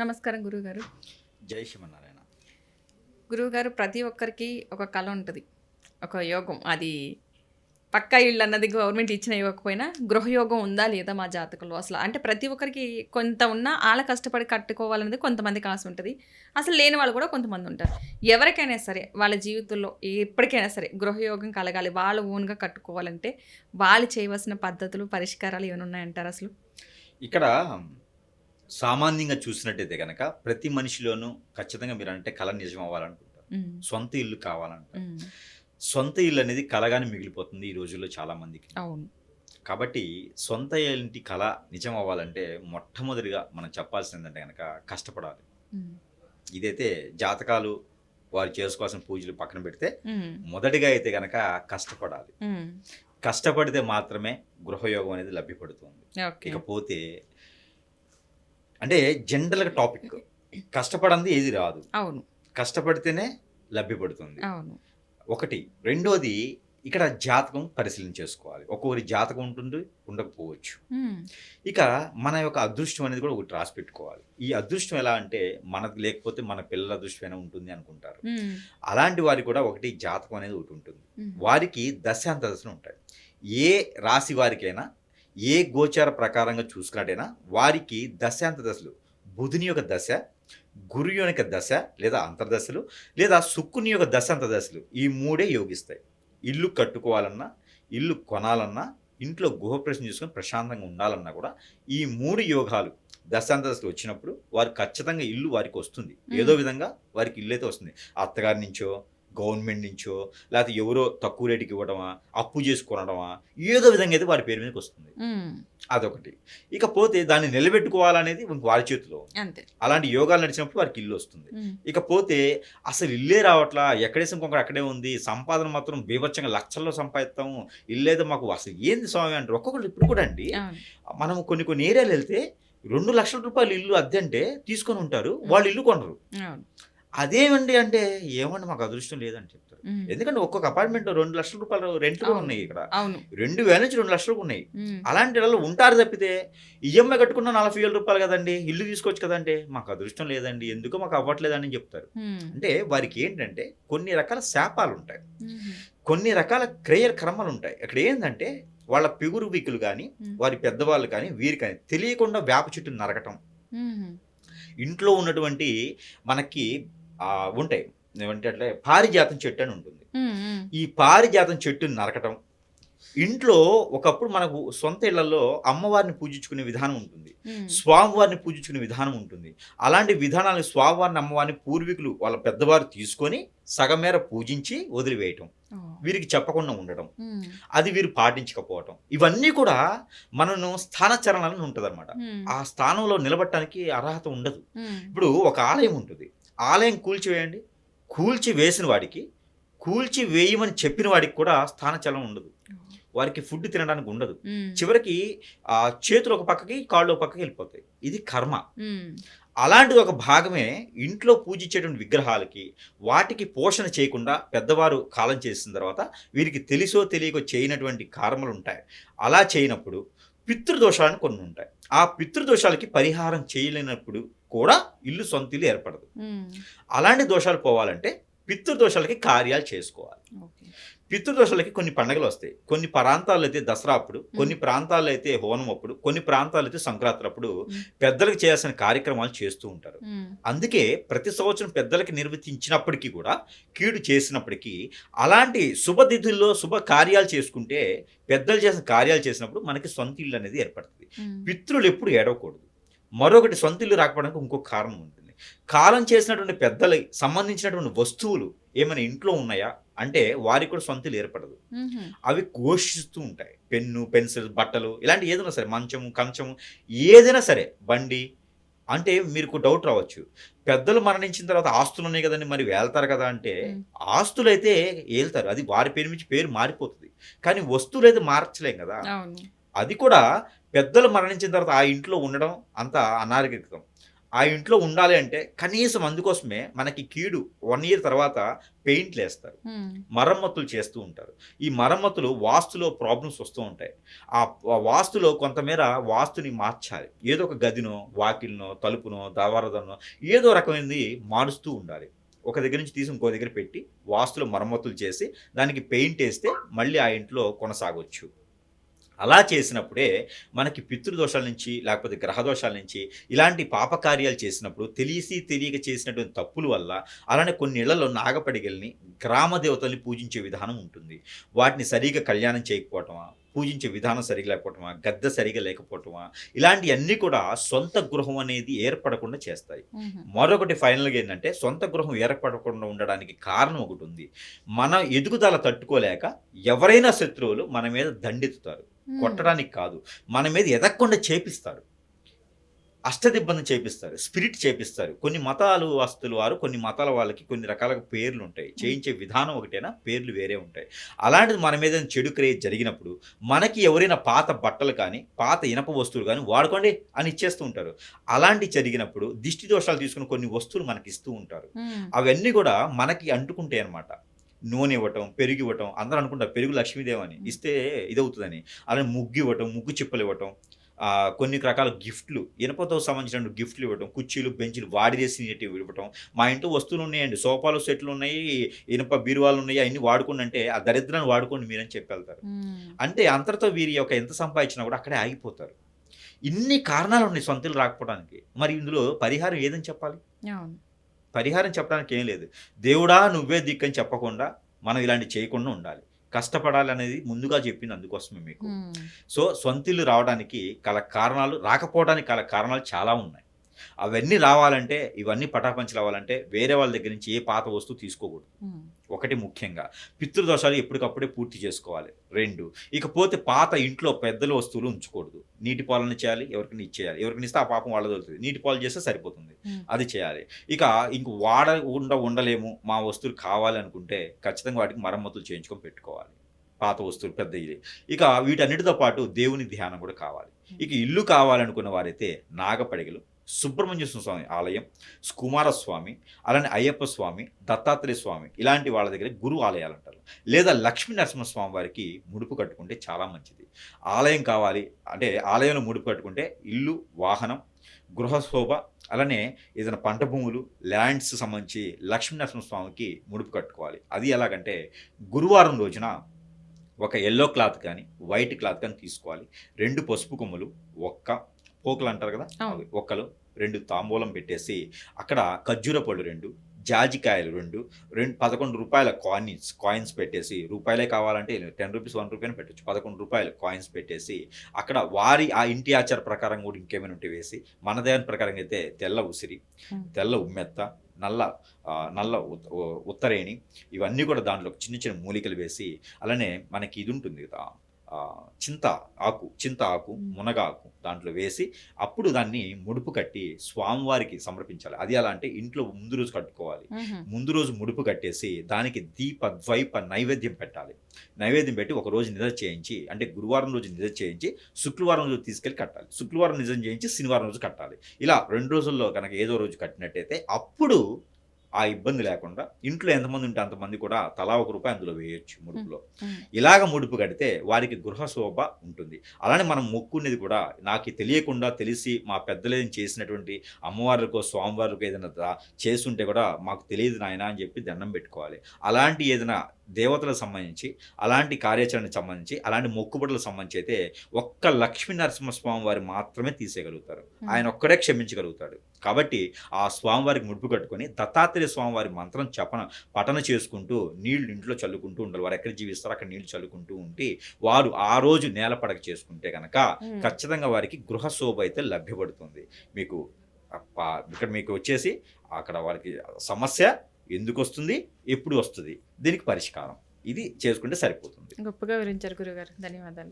నమస్కారం గురువుగారు. జై శ్రీమన్నారాయణ. గురువుగారు ప్రతి ఒక్కరికి ఒక కళ ఉంటుంది. ఒక యోగం. అది పక్కా ఇళ్ళు అన్నది గవర్నమెంట్ ఇచ్చిన ఇవ్వకపోయినా గృహయోగం ఉందా లేదా మా జాతకంలో? అసలు అంటే ప్రతి ఒక్కరికి కొంత ఉన్నా ఆళ్ళ కష్టపడి కట్టుకోవాలనేది కొంతమందికి ఆశ ఉంటుంది. అసలు లేని వాళ్ళు కూడా కొంతమంది ఉంటారు. ఎవరికైనా సరే వాళ్ళ జీవితంలో ఎప్పటికైనా సరే గృహయోగం కలగాలి. వాళ్ళు ఓన్గా కట్టుకోవాలంటే వాళ్ళు చేయవలసిన పద్ధతులు పరిష్కారాలు ఏమైనా ఉన్నాయంటారు అసలు? ఇక్కడ సామాన్యంగా చూసినట్టయితే కనుక ప్రతి మనిషిలోనూ ఖచ్చితంగా మీరు అంటే కళ నిజం అవ్వాలనుకుంటారు సొంత ఇల్లు కావాలంటారు. సొంత ఇల్లు అనేది కలగానే మిగిలిపోతుంది ఈ రోజుల్లో చాలా మందికి కాబట్టి సొంత ఇంటి కళ నిజం అవ్వాలంటే మొట్టమొదటిగా మనం చెప్పాల్సింది ఏంటంటే కనుక కష్టపడాలి ఇదైతే జాతకాలు వారు చేసుకోవాల్సిన పూజలు పక్కన పెడితే మొదటిగా అయితే కనుక కష్టపడాలి. కష్టపడితే మాత్రమే గృహయోగం అనేది లభ్యపడుతుంది. ఇకపోతే అంటే జనరల్గా టాపిక్ కష్టపడంది ఏది రాదు. అవును. కష్టపడితేనే లభ్యపడుతుంది. అవును. ఒకటి. రెండోది ఇక్కడ జాతకం పరిశీలన చేసుకోవాలి. ఒక్కొక్కరి జాతకం ఉంటుంది ఉండకపోవచ్చు. ఇక మన యొక్క అదృష్టం అనేది కూడా ఒకటి రాసి పెట్టుకోవాలి. ఈ అదృష్టం ఎలా అంటే మనకు లేకపోతే మన పిల్లల అదృష్టమైనా ఉంటుంది అనుకుంటారు. అలాంటి వారికి కూడా ఒకటి జాతకం అనేది ఒకటి ఉంటుంది. వారికి దశాంత దశలు ఉంటాయి. ఏ రాశి వారికైనా ఏ గోచార ప్రకారంగా చూసుకున్నట్టయినా వారికి దశాంత దశలు బుధుని యొక్క దశ గురు యొక్క దశ లేదా అంతర్దశలు లేదా శుక్రుని యొక్క దశాంత దశలు ఈ మూడే యోగిస్తాయి. ఇల్లు కట్టుకోవాలన్నా ఇల్లు కొనాలన్నా ఇంట్లో గృహప్రవేశం చేసుకొని ప్రశాంతంగా ఉండాలన్నా కూడా ఈ మూడు యోగాలు దశాంత దశలు వచ్చినప్పుడు వారు ఖచ్చితంగా ఇల్లు వారికి వస్తుంది. ఏదో విధంగా వారికి ఇల్లు అయితే వస్తుంది. అత్తగారి నుంచో గవర్నమెంట్ నుంచో లేకపోతే ఎవరో తక్కువ రేటుకి ఇవ్వడమా అప్పు చేసి కొనడమా ఏదో విధంగా అయితే వారి పేరు మీదకి వస్తుంది. అదొకటి. ఇకపోతే దాన్ని నిలబెట్టుకోవాలనేది వారి చేతిలో. అలాంటి యోగాలు నడిచినప్పుడు వారికి ఇల్లు వస్తుంది. ఇకపోతే అసలు ఇల్లే రావట్లా ఎక్కడేసి ఇంకొకటి అక్కడే ఉంది సంపాదన మాత్రం బీభత్సంగా లక్షల్లో సంపాదిస్తాము ఇల్లేదో మాకు అసలు ఏంది స్వామి అంటారు. ఒక్కొక్కరు ఇప్పుడు కూడా అండి మనం కొన్ని కొన్ని ఏరియాలు వెళ్తే రెండు లక్షల రూపాయలు ఇల్లు అద్దె అంటే తీసుకొని ఉంటారు వాళ్ళు ఇల్లు కొనరు. అదేమండి అంటే ఏమండి మాకు అదృష్టం లేదని చెప్తారు. ఎందుకంటే ఒక్కొక్క అపార్ట్మెంట్ రెండు లక్షల రూపాయలు రెంట్. ఉన్నాయి ఇక్కడ. రెండు వేల నుంచి రెండు లక్షలకు ఉన్నాయి. అలాంటి వాళ్ళు ఉంటారు తప్పితే ఈఎంఐ కట్టుకున్న నలభై వేల రూపాయలు కదండి ఇల్లు తీసుకోవచ్చు కదండి మాకు అదృష్టం లేదండి ఎందుకో మాకు అవ్వట్లేదని చెప్తారు. అంటే వారికి ఏంటంటే కొన్ని రకాల శాపాలు ఉంటాయి. కొన్ని రకాల క్రేయర్ క్రమాలు ఉంటాయి. అక్కడ ఏంటంటే వాళ్ళ పిగురువికులు కానీ వారి పెద్దవాళ్ళు కానీ వీరు కానీ తెలియకుండా వేప చెట్టు నరకటం. ఇంట్లో ఉన్నటువంటి మనకి ఉంటాయి. ఏమంటే అట్లా పారిజాతం చెట్టు అని ఉంటుంది. ఈ పారిజాతం చెట్టుని నరకటం ఇంట్లో ఒకప్పుడు మనకు సొంత ఇళ్ళలో అమ్మవారిని పూజించుకునే విధానం ఉంటుంది. స్వామివారిని పూజించుకునే విధానం ఉంటుంది. అలాంటి విధానాలను స్వామివారిని అమ్మవారిని పూర్వీకులు వాళ్ళ పెద్దవారు తీసుకొని సగం మేర పూజించి వదిలివేయటం. వీరికి చెప్పకుండా ఉండడం ఉమ్, అది వీరు పాటించకపోవటం. ఇవన్నీ కూడా మనను స్థానచరణాలను ఉంటుంది అనమాట ఆ స్థానంలో నిలబడటానికి అర్హత ఉండదు. ఇప్పుడు ఒక ఆలయం ఉంటుంది. ఆలయం కూల్చివేయండి. కూల్చి వేసిన వాడికి కూల్చి వేయమని చెప్పిన వాడికి కూడా స్థానచలనం ఉండదు. వారికి ఫుడ్ తినడానికి ఉండదు. చివరికి ఆ చేతులు ఒక పక్కకి కాళ్ళు ఒక పక్కకి వెళ్ళిపోతాయి. ఇది కర్మ. అలాంటిది ఒక భాగమే ఇంట్లో పూజించేటువంటి విగ్రహాలకి వాటికి పోషణ చేయకుండా పెద్దవారు కాలం చేసిన తర్వాత వీరికి తెలిసో తెలియకో చేయనటువంటి కర్మలు ఉంటాయి. అలా చేయనప్పుడు పితృదోషాలను కొన్ని ఉంటాయి. ఆ పితృదోషాలకి పరిహారం చేయలేనప్పుడు కూడా ఇల్లు సొంత ఇల్లు ఏర్పడదు అలాంటి దోషాలు పోవాలంటే పితృదోషాలకి కార్యాలు చేసుకోవాలి. పితృదోషాలకి కొన్ని పండుగలు వస్తాయి. కొన్ని ప్రాంతాల్లో అయితే దసరా అప్పుడు కొన్ని ప్రాంతాల్లో అయితే హోనం అప్పుడు కొన్ని ప్రాంతాల్లో అయితే సంక్రాంతి అప్పుడు. పెద్దలకు చేయాల్సిన కార్యక్రమాలు చేస్తూ ఉంటారు. అందుకే ప్రతి సంవత్సరం పెద్దలకి నిర్వర్తించినప్పటికీ కూడా కీడు చేసినప్పటికీ అలాంటి శుభతిథుల్లో శుభ కార్యాలు చేసుకుంటే పెద్దలు చేసిన కార్యాలు చేసినప్పుడు మనకి సొంత ఇల్లు అనేది ఏర్పడుతుంది. పితృలు ఎప్పుడు ఏడవకూడదు. మరొకటి సొంత ఇల్లు రాకపోవడానికి ఇంకొక కారణం ఉంటుంది. కాలం చేసినటువంటి పెద్దలకి సంబంధించినటువంటి వస్తువులు ఏమైనా ఇంట్లో ఉన్నాయా? అంటే వారికి కూడా సొంత ఇల్లు ఏర్పడదు. అవి ఘోషిస్తూ ఉంటాయి. పెన్ను పెన్సిల్ బట్టలు ఇలాంటి ఏదైనా సరే మంచము కంచము ఏదైనా సరే బండి అంటే మీకు డౌట్ రావచ్చు. పెద్దలు మరణించిన తర్వాత ఆస్తులు ఉన్నాయి కదండి మరి వెళ్తారు కదా అంటే. ఆస్తులు అయితే ఏళ్తారు. అది వారి పేరు నుంచి పేరు మారిపోతుంది. కానీ వస్తువులు అయితే మార్చలేం కదా. అది కూడా పెద్దలు మరణించిన తర్వాత ఆ ఇంట్లో ఉండడం అంత అనాగరికం. ఆ ఇంట్లో ఉండాలి అంటే కనీసం అందుకోసమే మనకి కీడు వన్ ఇయర్ తర్వాత పెయింట్లు వేస్తారు మరమ్మతులు చేస్తూ ఉంటారు. ఈ మరమ్మతులు వాస్తులో ప్రాబ్లమ్స్ వస్తూ ఉంటాయి. ఆ ఆ వాస్తులో కొంతమేర వాస్తుని మార్చాలి. ఏదో ఒక గదినో వాకిల్నో తలుపునో దవారదనో ఏదో రకమైనది మారుస్తూ ఉండాలి. ఒక దగ్గర నుంచి తీసి ఇంకో దగ్గర పెట్టి వాస్తులో మరమ్మతులు చేసి దానికి పెయింట్ వేస్తే మళ్ళీ ఆ ఇంట్లో కొనసాగొచ్చు. అలా చేసినప్పుడే మనకి పితృదోషాల నుంచి లేకపోతే గ్రహదోషాల నుంచి ఇలాంటి పాపకార్యాలు చేసినప్పుడు తెలిసి తెలియక చేసినటువంటి తప్పుల వల్ల అలానే కొన్ని ఇళ్ళలో నాగపడిగల్ని గ్రామ దేవతల్ని పూజించే విధానం ఉంటుంది. వాటిని సరిగా కళ్యాణం చేయకపోవటమా? పూజించే విధానం సరిగా లేకపోవటమా? గద్దె సరిగా లేకపోవటమా? ఇలాంటివన్నీ కూడా సొంత గృహం అనేది ఏర్పడకుండా చేస్తాయి. మరొకటి ఫైనల్గా ఏంటంటే సొంత గృహం ఏర్పడకుండా ఉండడానికి కారణం ఒకటి ఉంది. మన ఎదుగుదల తట్టుకోలేక ఎవరైనా శత్రువులు మన మీద దండెత్తుతారు. ఉమ్. కొట్టడానికి కాదు. మన మీద ఎదగకుండా చేపిస్తారు. అష్టదిబ్బంది చేపిస్తారు స్పిరిట్ చేపిస్తారు. కొన్ని మతాలు వస్తువులు వారు కొన్ని మతాల వాళ్ళకి కొన్ని రకాల పేర్లు ఉంటాయి. చేయించే విధానం ఒకటేనా? పేర్లు వేరే ఉంటాయి. అలాంటిది మన మీద చెడు క్రియ జరిగినప్పుడు మనకి ఎవరైనా పాత బట్టలు కానీ పాత ఇనప వస్తువులు కానీ వాడుకోండి అని ఇచ్చేస్తూ ఉంటారు. అలాంటి జరిగినప్పుడు దిష్టి దోషాలు తీసుకుని కొన్ని వస్తువులు మనకి ఇస్తూ ఉంటారు. అవన్నీ కూడా మనకి అంటుకుంటాయి అనమాట నూనె ఇవ్వటం పెరుగు ఇవ్వటం అందరూ అనుకుంటారు పెరుగు లక్ష్మీదేవి అని. ఇస్తే ఇదవుతుందని. అలానే ముగ్గు ఇవ్వటం ముగ్గు చిప్పలు ఇవ్వటం కొన్ని రకాల గిఫ్ట్లు ఇనపతో సంబంధించిన గిఫ్ట్లు ఇవ్వటం కుర్చీలు బెంచ్లు వాడిదేసినవి ఇవ్వటం. మా ఇంట్లో వస్తువులు ఉన్నాయండి సోఫాలు సెట్లు ఉన్నాయి ఇనప బీరువాలు ఉన్నాయి అన్ని వాడుకోండి అంటే ఆ దరిద్రాన్ని వాడుకోండి మీరని చెప్పి వెళ్తారు. అంటే అంతటితో వీరి యొక్క ఎంత సంపాదించినా కూడా అక్కడే ఆగిపోతారు. ఇన్ని కారణాలు ఉన్నాయి సొంతలు రాకపోవడానికి మరి ఇందులో పరిహారం ఏదని చెప్పాలి? పరిహారం చెప్పడానికి ఏం లేదు. దేవుడా నువ్వే దిక్కని చెప్పకుండా మనం ఇలాంటి చేయకుండా ఉండాలి. కష్టపడాలి అనేది ముందుగా చెప్పింది అందుకోసమే మీకు. సో సొంతిల్లు రావడానికి కల కారణాలు రాకపోవడానికి కల కారణాలు చాలా ఉన్నాయి. అవన్నీ రావాలంటే ఇవన్నీ పటాపంచలు అవ్వాలంటే వేరే వాళ్ళ దగ్గర నుంచి ఏ పాత వస్తువు తీసుకోకూడదు. ఒకటి ముఖ్యంగా పితృదోషాలు ఎప్పటికప్పుడే పూర్తి చేసుకోవాలి. రెండు ఇకపోతే పాత ఇంట్లో పెద్దల వస్తువులు ఉంచకూడదు. నీటి పాలన చేయాలి ఎవరికైనా ఇచ్చేయాలి. ఎవరికైనా ఇస్తే ఆ పాపం వాళ్ళ దొరుకుతుంది నీటి పాలు చేస్తే సరిపోతుంది. అది చేయాలి. ఇక ఇంక వాడ ఉండ ఉండలేము. మా వస్తువులు కావాలి అనుకుంటే ఖచ్చితంగా వాటికి మరమ్మతులు చేయించుకొని పెట్టుకోవాలి. పాత వస్తువులు పెద్ద ఇది ఇక వీటన్నిటితో పాటు దేవుని ధ్యానం కూడా కావాలి. ఇక ఇల్లు కావాలనుకున్న వారైతే నాగపడిగలు సుబ్రహ్మణ్య స్వామి ఆలయం కుమారస్వామి అలానే అయ్యప్ప స్వామి దత్తాత్రేయ స్వామి ఇలాంటి వాళ్ళ దగ్గర గురు ఆలయాలు అంటారు లేదా లక్ష్మీ నరసింహస్వామి వారికి ముడుపు కట్టుకుంటే చాలా మంచిది. ఆలయం కావాలి అంటే ఆలయంలో ముడుపు కట్టుకుంటే ఇల్లు వాహనం గృహశోభ అలానే ఏదైనా పంట భూములు ల్యాండ్స్ సంబంధించి లక్ష్మీ నరసింహస్వామికి ముడుపు కట్టుకోవాలి. అది ఎలాగంటే గురువారం రోజున ఒక ఎల్లో క్లాత్ కానీ వైట్ క్లాత్ కానీ తీసుకోవాలి. రెండు పసుపు కొమ్ములు ఒక్క పోకలు అంటారు కదా? ఒక్కలు రెండు తాంబూలం పెట్టేసి అక్కడ ఖర్జూర పళ్ళు రెండు జాజికాయలు రెండు రెండు పదకొండు రూపాయల కాయిన్స్ కాయిన్స్ పెట్టేసి రూపాయలే కావాలంటే టెన్ రూపీస్ వన్ రూపీని పెట్టచ్చు. పదకొండు రూపాయలు కాయిన్స్ పెట్టేసి అక్కడ వారి ఆ ఇంటి ఆచార ప్రకారం కూడా ఇంకేమైనా ఉంటే వేసి మన దేవుని ప్రకారం అయితే తెల్ల ఉసిరి. తెల్ల ఉమ్మెత్త నల్ల నల్ల ఉత్తరేణి ఇవన్నీ కూడా దాంట్లో చిన్న చిన్న మూలికలు వేసి అలానే మనకి ఇది ఉంటుంది కదా. చింత ఆకు చింత ఆకు. మునగ ఆకు దాంట్లో వేసి అప్పుడు దాన్ని ముడుపు కట్టి స్వామివారికి సమర్పించాలి. అది ఎలా అంటే ఇంట్లో ముందు రోజు కట్టుకోవాలి. ముందు రోజు ముడుపు కట్టేసి దానికి దీప ద్వైప నైవేద్యం పెట్టాలి. నైవేద్యం పెట్టి ఒక రోజు నిద్ర చేయించి అంటే గురువారం రోజు నిద్ర చేయించి శుక్రవారం రోజు తీసుకెళ్ళి కట్టాలి. శుక్రవారం నిజం చేయించి శనివారం రోజు కట్టాలి. ఇలా రెండు రోజుల్లో కనుక ఏదో రోజు కట్టినట్టయితే అప్పుడు ఆ ఇబ్బంది లేకుండా ఇంట్లో ఎంతమంది ఉంటే అంతమంది కూడా తలా ఒక రూపాయి అందులో వేయొచ్చు ముడుపులో. ఇలాగ ముడుపు కడితే వారికి గృహ శోభ ఉంటుంది. అలానే మనం మొక్కునేది కూడా నాకు తెలియకుండా తెలిసి మా పెద్దలేని చేసినటువంటి అమ్మవారికో స్వామివారికో ఏదైనా చేసుంటే కూడా మాకు తెలియదు నాయన అని చెప్పి దండం పెట్టుకోవాలి. అలాంటి ఏదైనా దేవతలకు సంబంధించి అలాంటి కార్యాచరణకు సంబంధించి అలాంటి మొక్కుబడులకు సంబంధించి అయితే ఒక్క లక్ష్మీ నరసింహస్వామి వారు మాత్రమే తీసేయగలుగుతారు. ఆయన ఒక్కడే క్షమించగలుగుతాడు. కాబట్టి ఆ స్వామివారికి ముడుపు కట్టుకొని దత్తాత్రేయ స్వామివారి మంత్రం చెప్పన పఠన చేసుకుంటూ నీళ్ళు ఇంట్లో చల్లుకుంటూ ఉండాలి. వారు ఎక్కడ జీవిస్తారో అక్కడ నీళ్ళు చల్లుకుంటూ ఉంటే వారు ఆ రోజు నేల పడక చేసుకుంటే కనుక. ఖచ్చితంగా వారికి గృహ శోభ అయితే లభ్యపడుతుంది. మీకు ఇక్కడ మీకు వచ్చేసి అక్కడ వారికి సమస్య ఎందుకు వస్తుంది ఎప్పుడు వస్తుంది? దీనికి పరిష్కారం. ఇది చేసుకుంటే సరిపోతుంది. గొప్పగా వివరించారు గురుగారు. ధన్యవాదాలు.